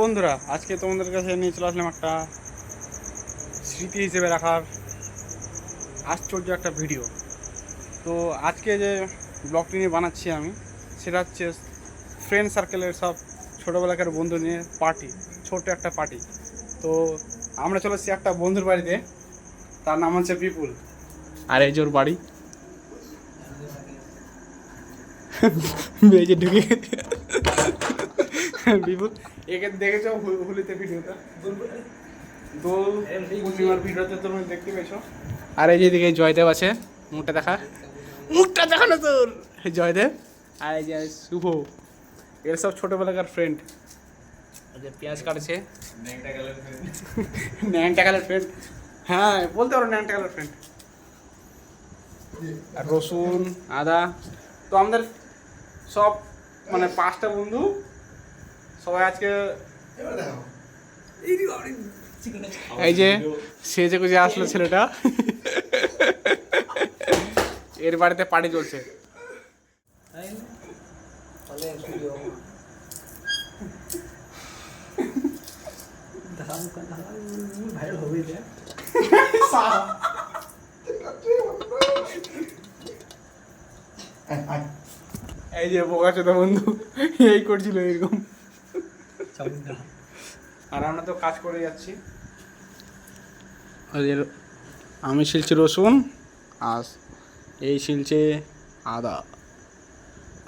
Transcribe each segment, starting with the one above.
বন্ধুরা, আজকে তোমাদের কাছে নিয়ে চলে আসলাম একটা স্মৃতি হিসেবে রাখার আশ্চর্য একটা ভিডিও। তো আজকে যে ব্লগটি নিয়ে বানাচ্ছি আমি, সেটা হচ্ছে ফ্রেন্ড সার্কেলের সব ছোটোবেলাকার বন্ধু নিয়ে পার্টি ছোট একটা পার্টি তো আমরা চলে এসেছি একটা বন্ধুর বাড়িতে, তার নাম হচ্ছে বিপুল। আর এই জোর বাড়ি। ঢুকে বিপুল একে দেখেছ হুলিতে ভিডিওটা? দোল পূর্ণিমার ভিডিওতে তুমি দেখতে পেয়েছ। আর এই যেদিকে জয়দেব আছে মুখটা দেখা। মুখটা দেখানো তোর? জয়দেব। আর এই যে শুভ এর সব ছোটোবেলাকার ফ্রেন্ড যে পেঁয়াজ কাটছে। ন্যাংটা কালার ফ্রেন্ড হ্যাঁ বলতে পারো ন্যাংটা কালার ফ্রেন্ড আর রসুন আদা। তো আমাদের সব মানে পাঁচটা বন্ধু সবাই আজকে এই যে, সেজে গুজে আসলো ছেলেটা। এর বাড়িতে পার্টি চলছে এই যে বোকা চোদা বন্ধু, এই করছিল এরকম। আর আমরা তো কাজ করে যাচ্ছি। এর- আমি শিলছি রসুন আর এই শিলছে আদা।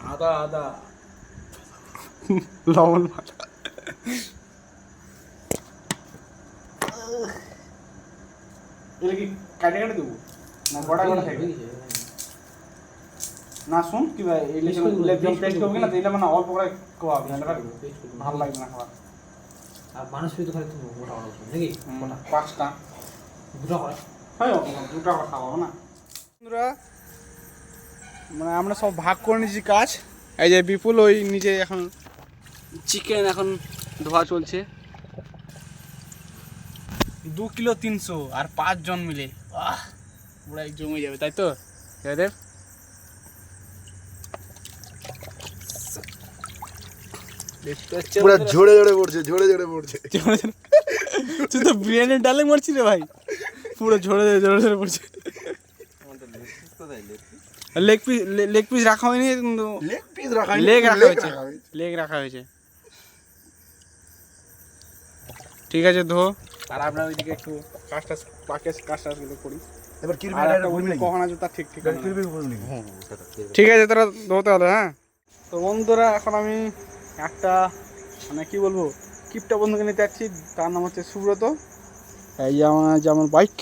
আদা আদা। লবণ এটা কি কাটে কাটে দেবো? না গোটা গোটা থাকবে না শুন কি ভাই না দিলে মানে অল্প করে খাওয়াবি না ভালো লাগবে না খাওয়া আর মানুষ শুধু খালি তুমি মোটা মোটা ওষুধ নাকি? পাঁচটা। দুটো করে হয় দুটা কথা খাওয়াবো না। বন্ধুরা মানে আমরা সব ভাগ করে নিয়েছি কাজ। এই যে বিপুল ওই নিজে এখন চিকেন এখন ধোয়া চলছে। দু কিলো তিনশো আর পাঁচজন মিলে। আহ পুরো এক জমে যাবে তাই তো? জয়দেব দেখতে পাচ্ছ পুরো? ঝরে ঝরে পড়ছে ঝরে ঝরে পড়ছে। তুই তো বিরিয়ানির ডালে মারছিস রে ভাই। পুরো ঝরে ঝরে ঝরে ঝরে পড়ছে। লেগ পিস লেগ পিস রাখা হয়নি কিন্তু। লেগ পিস রাখা হয়নি, লেগ রাখা হয়েছে। লেগ রাখা হয়েছে। ঠিক আছে ধো। আর আমরা ওইদিকে একটু কাজ টাজ বাকি কাজ টাজগুলো করি। এবার কিরবি কখন আছে তার ঠিক ঠিক বলবি ঠিক আছে তোরা ধোতে হলো হ্যাঁ। তো বন্ধুরা এখন আমি একটা মানে কি বলব কিপটা বন্ধুকে নিতে যাচ্ছি তার নাম হচ্ছে সুব্রত। এই যে আমার যেমন বাইক।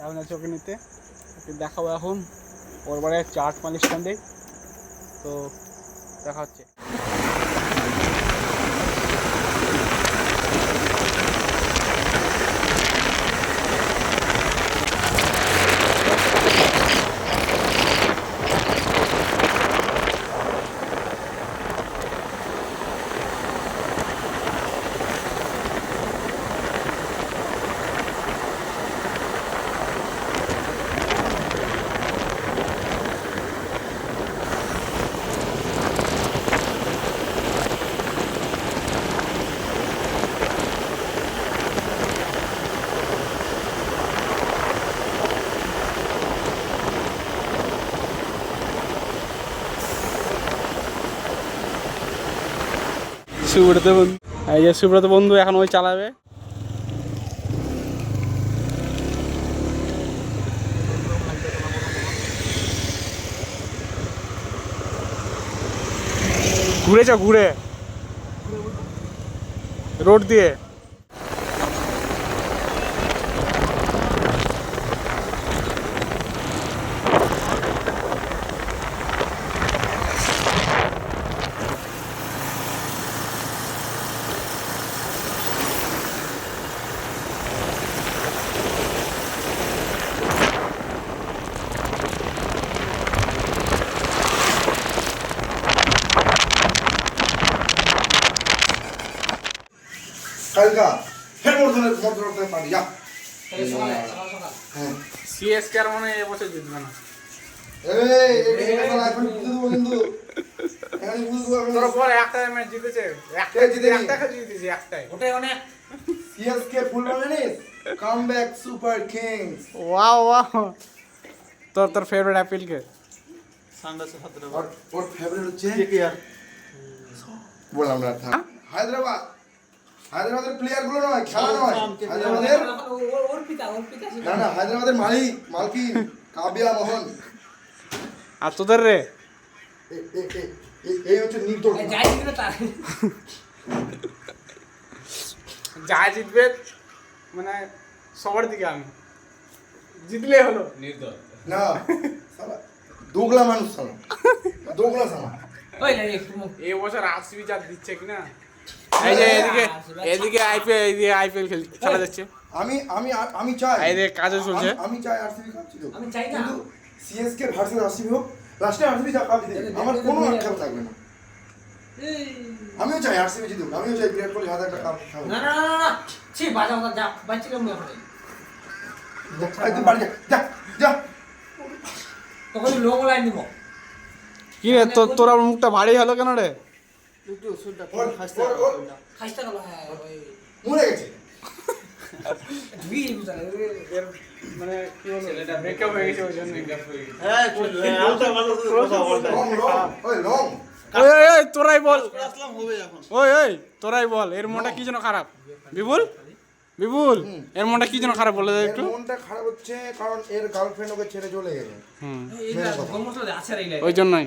এখন আছে ওকে নিতে। ওকে দেখাবো এখন। ওর বারে চার্ট মাইল স্ট্যান্ডে তো দেখা হচ্ছে। সুব্রত বন্ধু। এই যে সুব্রত বন্ধু এখন ওই চালাবে। ঘুরে যা ঘুরে। রোড দিয়ে। এসকেআর মনে এই বছর জিতবে না তোর তোর ফেভারিট অ্যাপিল কে और फेवरेट হচ্ছে বললাম না হায়দ্রাবাদ হায়দ্রাবাদের প্লেয়ারগুলো নয় খেলা নয়। হায়দ্রাবাদের। না না হায়দ্রাবাদের মালিক মালকিন কাবিয়া মোহন। আর তোদের রে? এই হচ্ছে নির্দোষ। যা জিতবে মানে সবার দিকে আমি। জিতলে হলো। না সালা দোগলা মানুষ সালা দোগলা সালা না এই বছর আরসিবি যা দিচ্ছে কিনা? এই যে এদিকে এদিকে আইপিএল এদিকে আইপিএল খেলা যাচ্ছে। আমি আমি আমি চাই। এই যে কাজও চলছে। আমি- চাই আরসিবি কাপ জিতুক। আমি চাই না। কিন্তু সিএসকে ভার্সেস আরসিবি হোক লাস্টে আরসিবি কাপ আমার কোনো আক্ষেপ থাকবে না। আমিও চাই আরসিবি জিতুক। আমিও চাই বিরাট কোহলি কাপ খাবে না না না ছি বাজা যা বাচ্চা কেমন এখন। এই তুই বাড়ি যা যা যা। তখন লোক লাইন দিব। কি রে তোর তোর মুখটা ভারী হলো কেন রে? তোরাই বল। ওই তোরাই বল এর মনটা কি যেন খারাপ? বিপুল? বিপুল এর মনটা কি যেন খারাপ বলে দাও একটু। মনটা খারাপ হচ্ছে কারণ এর গার্লফ্রেন্ড ওকে ছেড়ে চলে গেছে হুম। ওই জন্যই।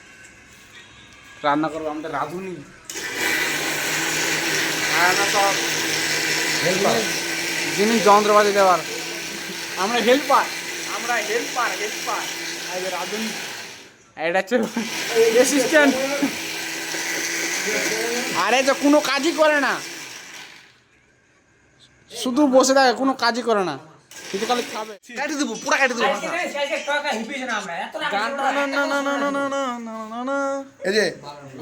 রান্না করব আমাদের রাঁধুনি। যিনি যন্ত্রপাতি দেওয়ার। আমরা হেল্পার। আমরা হেল্পার হেল্পার। রাঁধুনি। এটা হচ্ছে অ্যাসিস্ট্যান্ট আরে তো কোনো কাজই করে না। শুধু বসে থাকে কোনো কাজই করে না।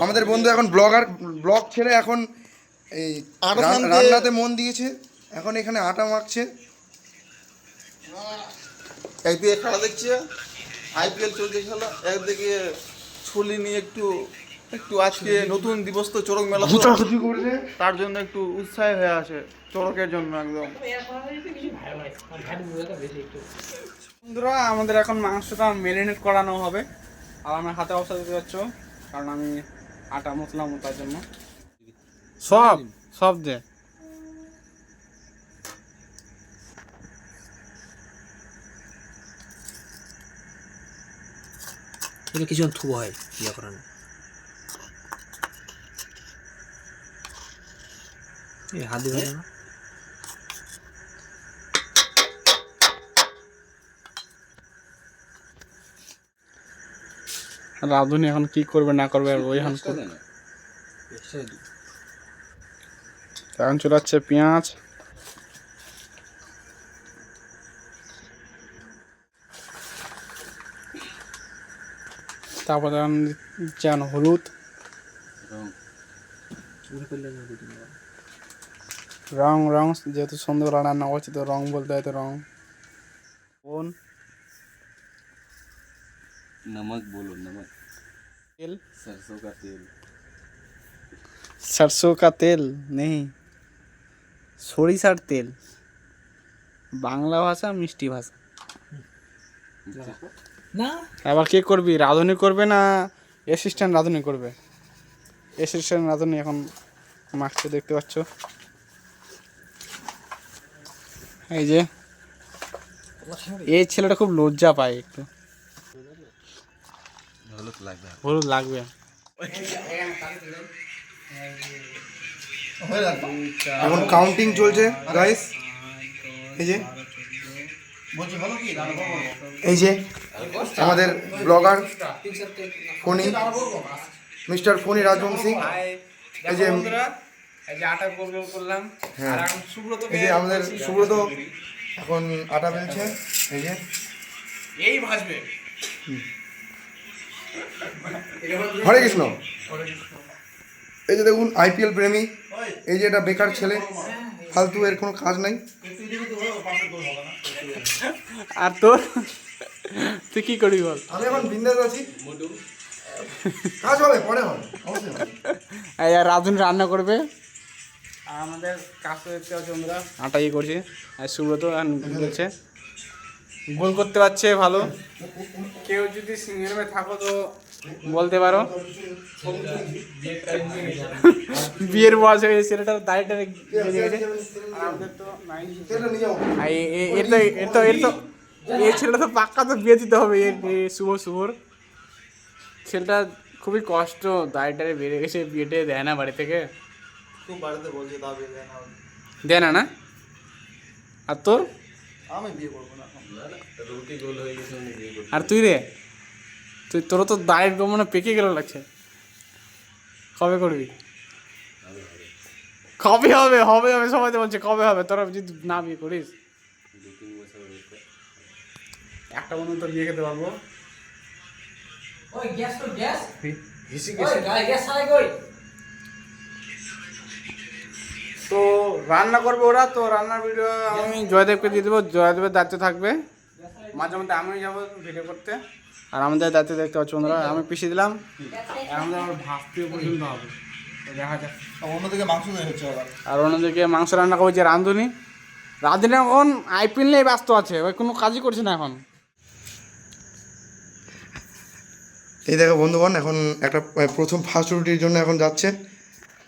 আমাদের বন্ধু এখন ব্লগার ব্লগ ছেড়ে এখন এই রান্নাতে মন দিয়েছে। এখন এখানে আটা মাখছে। একদিকে খেলা দেখছে আইপিএল চলছে খেলা। একদিকে ছুলি নিয়ে একটু একটু আজকে নতুন দিবস তো চড়ক। মেলা তার জন্য একটু উৎসাহ হয়ে আছে চড়কের জন্য একদম। বন্ধুরা আমাদের এখন মাংসটা ম্যারিনেট করানো হবে। আর আমার হাতে অবস্থা দিতে পারছ কারণ আমি আটা মশলা তার জন্য। সব সব দে। কিছু থুব হয় ইয়া করানো। এই হাত না রাঁধুনি এখন কি করবে না করবে ওই এখন। এখন চলে পেঁয়াজ। তারপরে এখন যেন হলুদ। রং রং যেহেতু সন্ধ্যাবেলা রান্না করছি তো রং বলতে হয় তো রং কোন नमक बोलो नमक তেল सरसों का तेल सरसों का तेल नहीं সরিষার তেল বাংলা ভাষা মিষ্টি ভাষা না আবার কে করবি রাঁধুনি করবে না অ্যাসিস্ট্যান্ট রাঁধুনি করবে অ্যাসিস্ট্যান্ট রাঁধুনি এখন মাছটা দেখতে পাচ্ছ এই যে। এই ছেলেটা খুব লজ্জা পায় একটু। হলুদ লাগবে। এখন কাউন্টিং চলছে গাইস এই যে। এই যে আমাদের ব্লগার ফোনি মিস্টার ফোনি রাজবংশী। এই যে এই যে আটা গোল গোল করলাম। হ্যাঁ। আর এখন সুব্রত এই যে আমাদের সুব্রত এখন আটা বেলছে। এই যে। এই ভাজবে। হরে কৃষ্ণ। এই যে দেখুন আইপিএল প্রেমী। এই যে এটা বেকার ছেলে। ফালতু এর কোনো কাজ নাই। আর তোর? তুই কি করবি বল? আমি এখন বিন্দাস আছি। কাজ হবে পরে হবে। আর রাধুন রান্না করবে? আমাদের তো দেখতে পাচ্ছি বন্ধুরা আটা ইয়ে করছে? আর সুব্রত বলছে গোল করতে পারছে, ভালো। কেউ যদি সিঙ্গেল থাকো তো বলতে পারো। বিয়ের বয়স হয়ে গেছে দাড়িটা এটা তো এর তো এর তো এই ছেলেটা তো পাক্কা তো বিয়ে দিতে হবে, এর শুভ শুভর। ছেলেটা খুবই কষ্ট দাড়িটারে বেড়ে গেছে, বিয়েটে দেয় না বাড়ি থেকে। খুব বাড়িতে বলছে দাবি দেয় না না আর তোর? আমি বিয়ে করব না। রুটি গোল হয়ে গেছে বিয়ে আর তুই রে? তুই তোর তো দাড়ির গমনে পেকে গেল লাগছে। কবে করবি? কবে হবে। হবে? হবে সবাই তো বলছে কবে হবে? তোরা যদি না বিয়ে করিস। একটা বন্ধু তোর বিয়ে খেতে পারব? ওই গ্যাস তো গ্যাস। হিসি ওই গায়ে গ্যাস ছাড়াই কই রান্না করবে ওরা তো রান্নার ভিডিও আমি জয়দেবকে দিয়ে দেবো। জয়দেবের দায়িত্ব থাকবে। মাঝে মধ্যে আমি যাব ভিডিও করতে। আর আমাদের দায়িত্ব দেখতে পাচ্ছ বন্ধুরা আমি পিছিয়ে দিলাম। আর আমাদের আমার ভাবতেও পর্যন্ত হবে। দেখা যাক। অন্যদিকে মাংস তৈরি হচ্ছে আবার। আর অন্যদিকে মাংস রান্না করছে রাঁধুনি। রাঁধুনি এখন আইপিএল নিয়ে ব্যস্ত আছে। ওই কোনো কাজই করছে না এখন। এই দেখো বন্ধুগণ এখন একটা প্রথম ফার্স্ট রুটির জন্য এখন যাচ্ছে।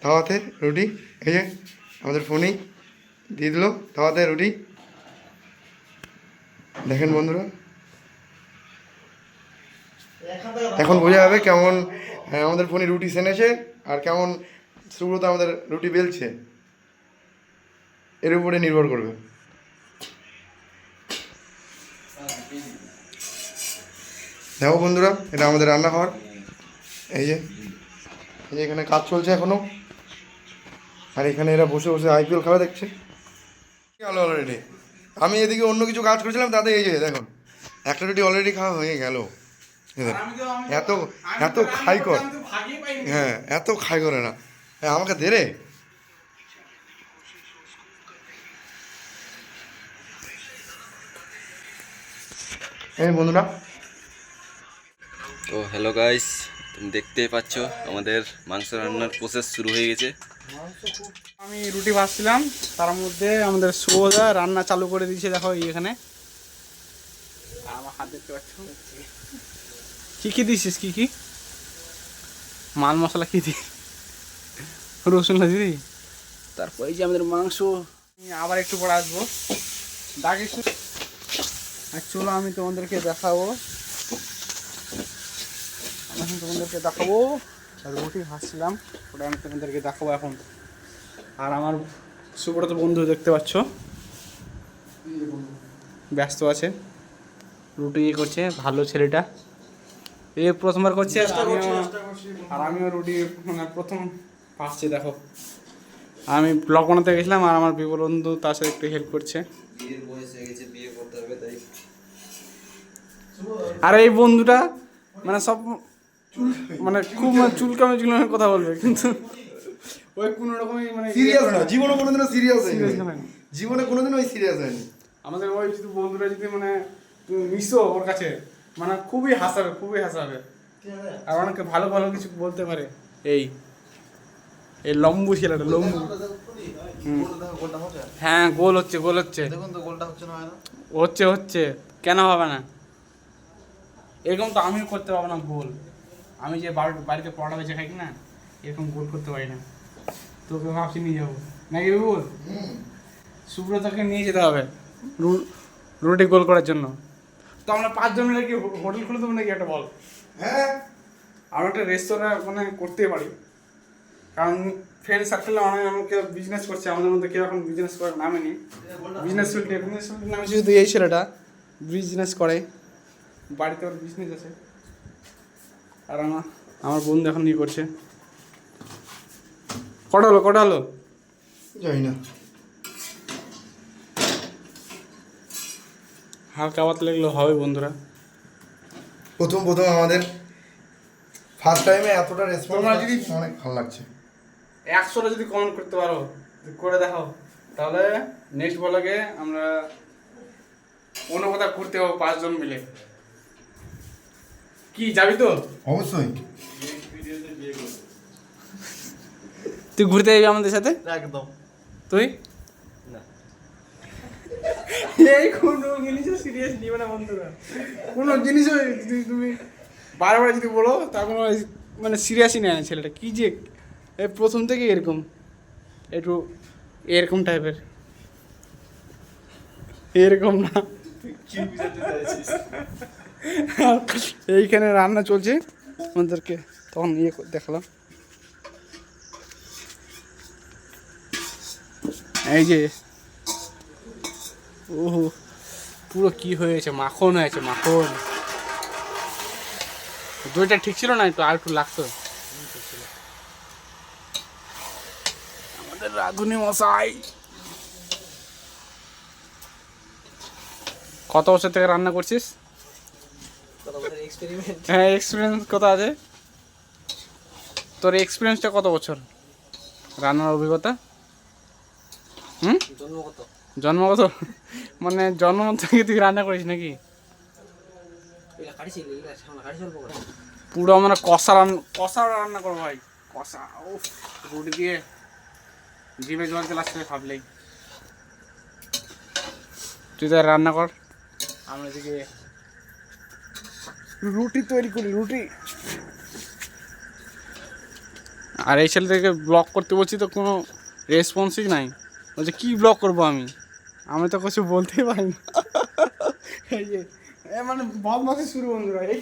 তাওয়াতে রুটি এই যে আমাদের ফোনেই দিয়ে দিল। তাওয়াতে রুটি। দেখেন বন্ধুরা। এখন বোঝা যাবে কেমন আহ, আমাদের ফোনে রুটি সেনেছে আর কেমন সুব্রত আমাদের রুটি বেলছে। এর উপরে নির্ভর করবে। দেখো বন্ধুরা এটা আমাদের রান্নাঘর। এই যে এই যে এখানে কাজ চলছে এখনও। আর এখানে এরা বসে বসে আইপিএল খেলা দেখছে। গেল অলরেডি আমি এদিকে অন্য কিছু কাজ করেছিলাম তাতে এই যে দেখুন একটা রুটি অলরেডি খাওয়া হয়ে গেল। এত এত খাই কর। হ্যাঁ এত খাই করে না। হ্যাঁ আমাকে দে রে। এই বন্ধুরা। তো হ্যালো গাইস তুমি দেখতেই পাচ্ছ আমাদের মাংস রান্নার প্রসেস শুরু হয়ে গেছে। আমি রুটি ভাজছিলাম তার মধ্যে আমাদের সুবোধা রান্না চালু করে দিয়েছে দেখো এই এখানে। আমার হাত পাচ্ছ কি কি দিছিস কি কি? মাল মশলা কি দি রসুন দিদি তারপর এই যে আমাদের মাংস। আবার একটু পরে আসব। ডাকিস আর চলো আমি তোমাদেরকে দেখাবো। আমি তোমাদেরকে দেখাবো। রুটি ভাজছিলাম ওটা আমি তোমাদেরকে দেখাবো এখন। আর আমার সুব্রত বন্ধু দেখতে পাচ্ছ? ব্যস্ত আছে। রুটি ইয়ে করছে ভালো ছেলেটা। এ প্রথমবার করছে আর আমিও আর আমিও রুটি মানে প্রথম পাচ্ছি দেখো। আমি ব্লগ বানাতে গেছিলাম আর আমার বিপুল বন্ধু তার সাথে একটু হেল্প করছে। আর এই বন্ধুটা মানে সব মানে খুব মানে চুলকামে চুলকামে কথা বলবে কিন্তু ওই কোনো রকমই মানে সিরিয়াস না। জীবনে কোনোদিনও সিরিয়াস হয়নি। জীবনে কোনোদিনও ওই সিরিয়াস হয়নি। আমাদের ওই যদি বন্ধুরা যদি মানে তুমি মিশো ওর কাছে মানে খুবই হাসাবে খুবই হাসাবে। আর অনেকে ভালো ভালো কিছু বলতে পারে। এই এই লম্বু ছেলেটা লম্বু। হুম। গোলটা হচ্ছে। হ্যাঁ গোল হচ্ছে গোল হচ্ছে। দেখুন তো গোলটা হচ্ছে না। হচ্ছে হচ্ছে। কেন হবে না? এরকম তো আমিও করতে পারব না গোল। আমি যে বাড়িতে পড়া বেঁচে খাই না? এরকম গোল করতে পারি না। তোকে ভাবছি নিয়ে যাব। নাকি বিপুল? সুব্রতকে নিয়ে যেতে হবে রুটি গোল করার জন্য। তো আমরা পাঁচজন মিলে কি হোটেল খুলে দেবো নাকি একটা বল? হ্যাঁ। আমরা একটা রেস্তোরাঁ মানে করতেই পারি। কারণ ফ্রেন্ড সার্কেলে অনেক আমাকে বিজনেস করছে আমাদের মধ্যে কেউ এখন বিজনেস করার নামে নেই। বিজনেস বিজনেস নামে শুধু এই ছেলেটা বিজনেস করে। বাড়িতে ওর বিজনেস আছে। আর আমার আমার বন্ধু এখন ইয়ে করছে? কটা হলো কটা হলো? জানি না। হালকা পাতলা এগুলো হবে বন্ধুরা। প্রথম প্রথম আমাদের ফার্স্ট টাইমে এতটা রেসপন্স তোমরা যদি- অনেক ভালো লাগছে। একশোটা যদি কমেন্ট করতে পারো করে দেখাও। তাহলে নেক্সট বলাকে আমরা অন্য কোথাও ঘুরতে যাব পাঁচজন মিলে। কি যাবি তো? অবশ্যই। তুই ঘুরতে যাবি আমাদের সাথে? একদম। তুই? এই কোনো জিনিসও সিরিয়াস নিবে না বন্ধুরা। কোনো জিনিসও যদি তুমি বারবার যদি বলো তার কোনো মানে সিরিয়াসই নেয় না ছেলেটা। কি যে এই প্রথম থেকে এরকম। একটু এরকম টাইপের এরকম না। এইখানে রান্না চলছে। আমাদেরকে তখন ইয়ে দেখালাম। এই যে, ওহো, পুরো কি হয়েছে? মাখন হয়েছে, মাখন। দইটা ঠিক ছিল না একটু? আর একটু লাগতো? আমাদের রাধুনি মশাই। কত বছর থেকে রান্না করছিস? হ্যাঁ এক্সপিরিয়েন্স কত আছে। তোর এক্সপিরিয়েন্সটা কত বছর? রান্নার অভিজ্ঞতা? হুম? জন্মগত জন্মগত মানে জন্ম থেকে তুই রান্না করিস নাকি? পুরো মানে কষা রান্না কষা রান্না করব ভাই কষা উফ রুটি দিয়ে জিভে জল চলে আসছে ভাবলেই। তুই তো রান্না কর। আমরা এদিকে রুটি তৈরি করি রুটি। আর এই ছেলেদেরকে ব্লগ করতে বলছি তো কোনো রেসপন্সই নাই। বলছে কী ব্লগ করব আমি? আমি তো কিছু বলতেই পারি না। এই যে এ মানে বদমাসি শুরু বন্ধুরা এই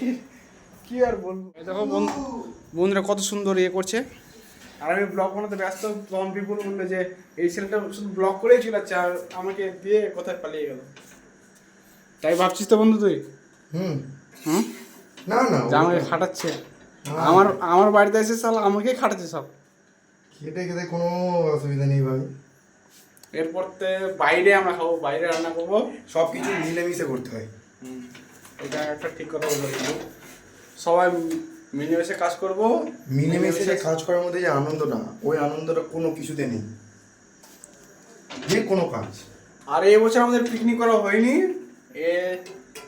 কি আর বলব? এই দেখো বন্ধু বন্ধুরা কত সুন্দর ইয়ে করছে। আর আমি ব্লগ বানাতে ব্যস্ত তখন বিপুল বলল যে এই ছেলেটা শুধু ব্লগ করেই চলেছে আর আমাকে দিয়ে কোথায় পালিয়ে গেল? তাই ভাবছিস তো বন্ধু তুই? হুম। হুম? না না যে আমাকে খাটাচ্ছে। আমার আমার বাড়িতে এসে সাল আমাকেই খাটাচ্ছে সব। খেতে খেতে কোনো অসুবিধা নেই ভাই। এরপর তে বাইরে আমরা খাব বাইরে রান্না করব। সব কিছু মিলেমিশে করতে হয়। এটা একটা ঠিক কথা বলল সবাই মিলেমিশে কাজ করব। মিলেমিশে যে কাজ করার মধ্যে যে আনন্দটা ওই আনন্দটা কোনো কিছুতে নেই। যে কোনো কাজ। আর এই বছর আমাদের পিকনিক করা হয়নি। এ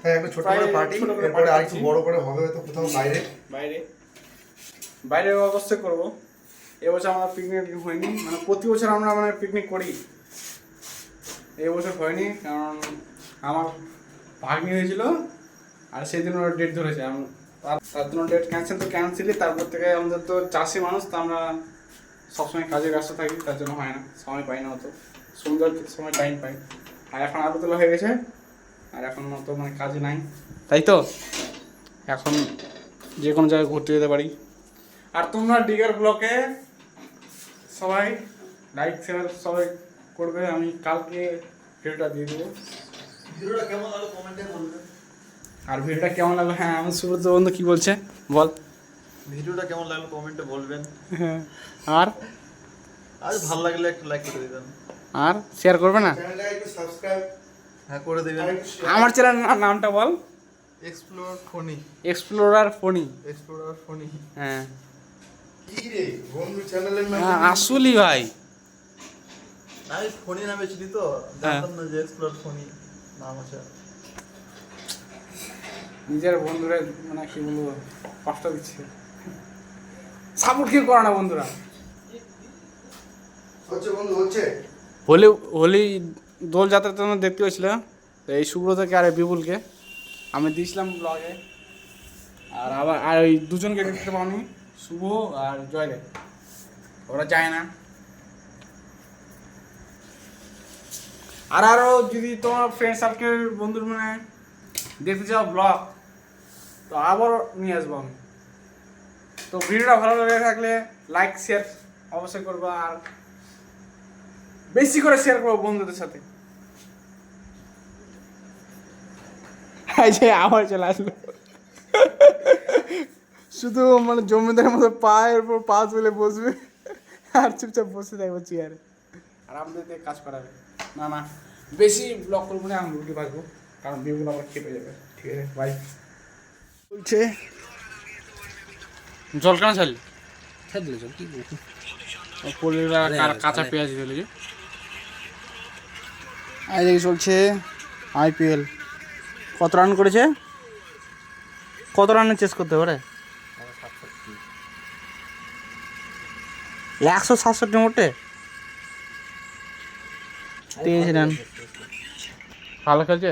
হ্যাঁ একটা ছোট করে পার্টি এরপরে আর একটু বড় করে হবে হয়তো কোথাও বাইরে। বাইরে। বাইরে অবশ্যই করব। এবছর আমরা পিকনিক হয়নি। মানে প্রতি বছর আমরা মানে পিকনিক করি। এবছর হয়নি কারণ আমার ভাগ্নি হয়েছিল আর সেই দিন ওরা ডেট ধরেছে। তার- তার জন্য ডেট ক্যান্সেল তো ক্যান্সেলই তারপর থেকে আমাদের তো চাষি মানুষ তো আমরা সবসময় কাজে ব্যস্ত থাকি তার জন্য হয় না। সময় পাই না অত। সুন্দর সময় টাইম পাই। আর এখন আলু তোলা হয়ে গেছে। আর এখন অত মানে কাজে নাই। তাই তো? এখন যে কোনো জায়গায় ঘুরতে যেতে পারি। আর তোমরা ডিগার ব্লকে সবাই লাইক শেয়ার সবাই করবে আমি কালকে ভিডিওটা দিয়ে দেবো। ভিডিওটা কেমন লাগল কমেন্টে বলবেন আর ভিডিওটা কেমন লাগল? হ্যাঁ আমার সুব্রত বন্ধু কি বলছে? বল। ভিডিওটা কেমন লাগল কমেন্টে বলবেন। হ্যাঁ আর? আর ভালো লাগলে একটা লাইক করে দিবেন। আর? শেয়ার করবে না? চ্যানেলটাকে একটু সাবস্ক্রাইব হ্যাঁ করে দিবেন আমার চ্যানেল নামটা বল। Explore Phoni explorer Phoni explorer Phoni হ্যাঁ। কি রে বন্ধু চ্যানেলের নাম হ্যাঁ আসলি ভাই। আমি ফনি নামে চিনি তো? জানতাম না যে এক্সপ্লোর ফনি নাম আছে। নিজের বন্ধুরা মানে কি বলব কষ্ট দিচ্ছে। সাপোর্ট কেউ করে না বন্ধুরা। হচ্ছে বন্ধু হচ্ছে। হোলি হোলি দোল যাত্রা তোমরা দেখতে পেয়েছিল তো এই সুব্রতকে আর বিপুলকে। আমি দিয়েছিলাম ব্লগে আর আবার আর ওই দুজনকে দেখতে পাওনি। শুভ আর জয়দেব। ওরা যায় না। আর আরও যদি তোমার ফ্রেন্ড সার্কেল বন্ধুর মানে দেখতে চাও ব্লগ তো আবার নিয়ে আসব আমি। তো ভিডিওটা ভালো লেগে থাকলে লাইক শেয়ার অবশ্যই করব। আর বেশি করে শেয়ার করব বন্ধুদের সাথে। এই যে আবার চলে আসলো। শুধু মানে জমিদারের মতো পায়ের উপর পা তুলে বসবে আর চুপচাপ বসে থাকব চেয়ারে। আর আমাদের দিয়ে কাজ করাবে। না না বেশি ব্লক করব না আমি রুটি বাজবো কারণ বিগুলো আবার খেপে যাবে। ঠিক আছে বাই বলছে জল কেন ছাড়লি? ছেড়ে দিলে চল কি কাঁচা পেঁয়াজ দিলে যে এই চলছে আইপিএল কত রান করেছে? কত রানে চেস করতে পারে? একশো সাতষট্টি মোটে? তেইশ রান। ভালো খেলছে?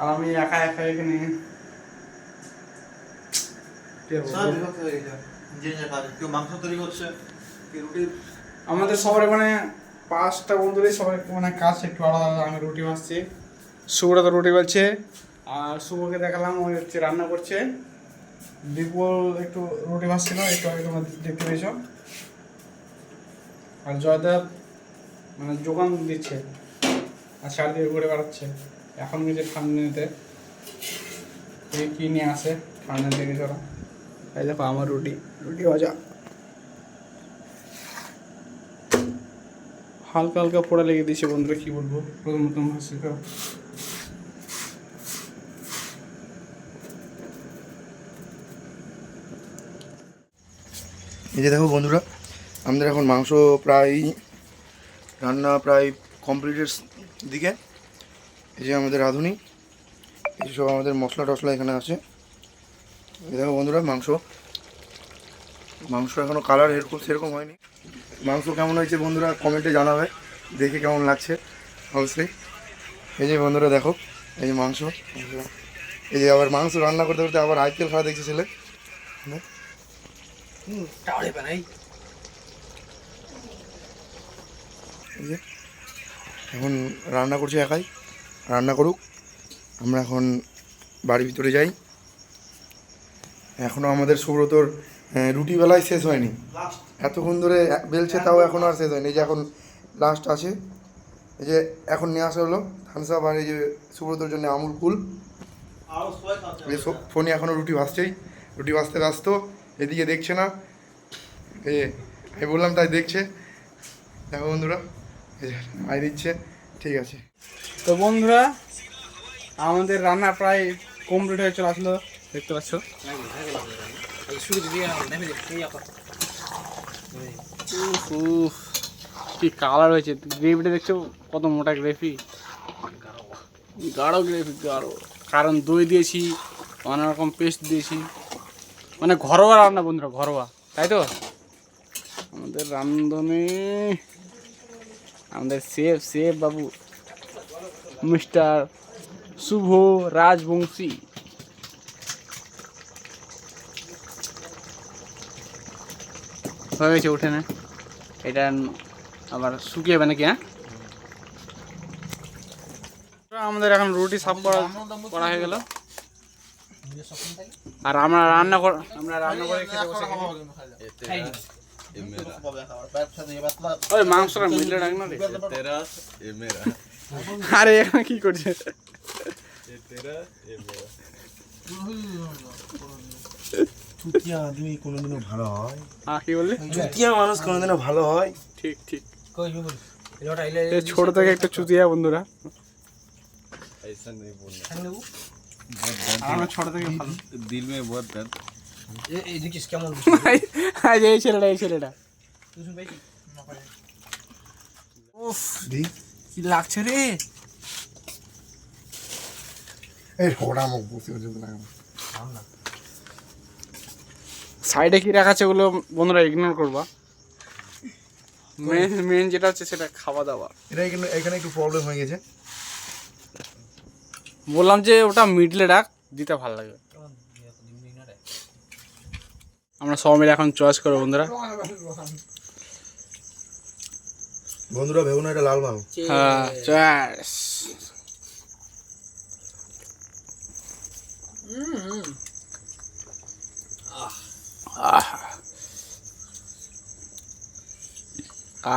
আর আমি একা একা এখানে কি বলব? কেউ মাংস তৈরি করছে কেউ রুটি। আমাদের সবার মানে পাঁচটা বন্ধুরই সবাই মানে কাজ একটু আলাদা আলাদা আমি রুটি ভাজছি শুভরা তো রুটি বলছে আর শুভকে দেখালাম ওই হচ্ছে রান্না করছে। বিপুল একটু রুটি ভাজছিল একটু আগে তোমরা দেখতে পেয়েছ। আর জয়দেব মানে যোগান দিচ্ছে আর চারদিকে ঘুরে বেড়াচ্ছে। এখন গেছে ঠান্ডাতে। কী নিয়ে আসে ঠান্ডা থেকে চলা এই দেখো আমার রুটি রুটি ভাজা হালকা হালকা পোড়া লেগে দিয়েছে বন্ধুরা কি বলব প্রথম প্রথম এই যে দেখো বন্ধুরা আমাদের এখন মাংস প্রায় রান্না প্রায় কমপ্লিটের দিকে। এই যে আমাদের রাঁধুনি এই যে সব আমাদের মশলা টশলা এখানে আছে। দেখো বন্ধুরা, মাংস। মাংস এখনও কালার এরকম সেরকম হয়নি। মাংস কেমন হয়েছে বন্ধুরা কমেন্টে জানাবে। দেখে কেমন লাগছে অবশ্যই এই যে বন্ধুরা, দেখো, এই যে মাংস। এই যে আবার মাংস রান্না করতে করতে আবার আইপিএল খেলা দেখছে ছেলে। এখন রান্না করছি একাই। রান্না করুক, আমরা এখন বাড়ির ভিতরে যাই। এখনও আমাদের সুব্রতর রুটি বেলায় শেষ হয়নি। এতক্ষণ ধরে বেলছে তাও এখনও আর শেষ হয়নি। এই যে এখন লাস্ট আছে এই যে এখন নিয়ে আসা হলো থামস আপ আর এই যে সুব্রতর জন্য আমুল কুল। এই ফোনে এখনও রুটি ভাসছেই। রুটি ভাজতে ব্যস্ত এদিকে দেখছে না। এই আমি বললাম তাই দেখছে। দেখো বন্ধুরা আয় দিচ্ছে ঠিক আছে। তো বন্ধুরা আমাদের রান্না প্রায় কমপ্লিট হয়ে চলে আসলো। দেখতে পাচ্ছ? উফ, কি কালার হয়েছে। গ্রেভিটা দেখছ? কত মোটা গ্রেভি। গাঢ় গ্রেভি গাঢ়। কারণ দই দিয়েছি অনেক রকম পেস্ট দিয়েছি। মানে ঘরোয়া রান্না বন্ধুরা ঘরোয়া। তাই তো? আমাদের রান্ধনে আমাদের chef chef Babu mister Shubho Rajbanshi. হয়ে গেছে উঠে না। এটা আবার শুকিয়ে নাকি হ্যাঁ? আমাদের এখন রুটি সাফ করা করা হয়ে গেল। আর আমরা রান্না আমরা রান্না করে মাংসটা মিলে রাখ না আরে, এখন কি করছে? চুতিয়া আদমি কোনোদিনও ভালো হয়। হ্যাঁ কি বললি? চুতিয়া মানুষ কোনোদিনও ভালো হয়। ঠিক ঠিক। ছোট থেকে একটা চুতিয়া বন্ধুরা। আমরা ছোট থেকে ভালো। দিল মে বহুত দর্দ এই দেখিস কেমন? আজ এই ছেলেটা এই ছেলেটা। উফ কি লাগছে রে? এই হোড়া মুখ বুঝতে বুঝতে লাগা না। সাইডে কি রাখা আছে ওগুলো বন্ধুরা ইগনোর করবা। মেন মেন যেটা হচ্ছে সেটা খাওয়া দাওয়া এটা এখানে এখানে একটু প্রবলেম হয়ে গেছে। বললাম যে ওটা মিডলে রাখ দিতে ভালো লাগবে আমরা সবাই মিলে এখন চয়েস করব বন্ধুরা। বন্ধুরা ভেবো না এটা লাল মাল। হ্যাঁ চয়েস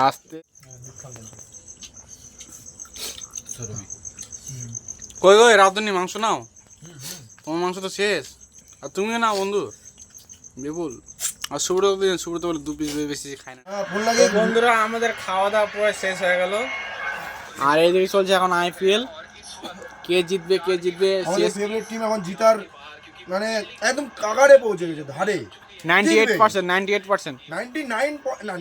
আসতে। কই কই রাধুনি মাংস নাও? তোমার মাংস তো শেষ। আর তুমিও না বন্ধু। বিপুল। আর সুব্রত দিন সুব্রত বলে দু পিস বেশি খায় না। হ্যাঁ বন্ধুরা আমাদের খাওয়া দাওয়া পুরো শেষ হয়ে গেল। আর এইদিকে চলছে এখন আইপিএল কে জিতবে কে জিতবে আমাদের ফেভারিট টিম এখন জিতার মানে একদম কাগারে পৌঁছে গেছে ধারে। Ninety eight percent ninety eight percent ninety nine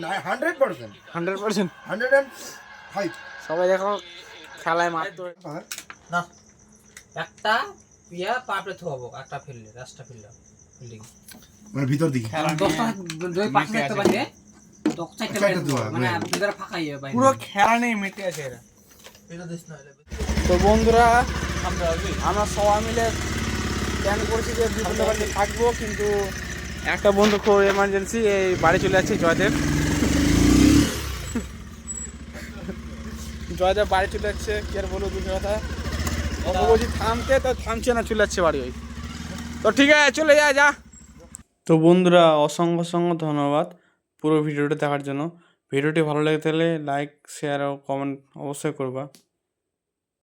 না hundred percent hundred percent hundred and five সবাই দেখো খেলায় মারতো না একটা পিয়া পাপড়ে থোয়াবো একটা ফেললে রাস্তা ফেললে ফিল্ডিং মানে ভিতর দিকে। দশটা দুই পাঁচ দেখতে পাইলে দশ চারটে চারটে দেওয়া। দুধারে ফাঁকা বাইরে। পুরো খেলা নেই মেতে আছে এরা। তো বন্ধুরা আমরা সবাই মিলে প্ল্যান করছি যে বাড়িতে থাকব কিন্তু একটা বন্ধু খুব এমার্জেন্সি এই বাড়ি চলে যাচ্ছে জয়দেব। জয়দেব বাড়ি চলে যাচ্ছে, কি আর বলব দুটো কথা। বলছি, থামতে? তো থামছে না, চলে যাচ্ছে বাড়ি ওই। তো ঠিক আছে, চলে যা যা। তো বন্ধুরা, অসংখ্য অসংখ্য ধন্যবাদ পুরো ভিডিওটা দেখার জন্য। ভিডিওটি ভালো লেগে থাকলে লাইক শেয়ার ও কমেন্ট অবশ্যই করবা।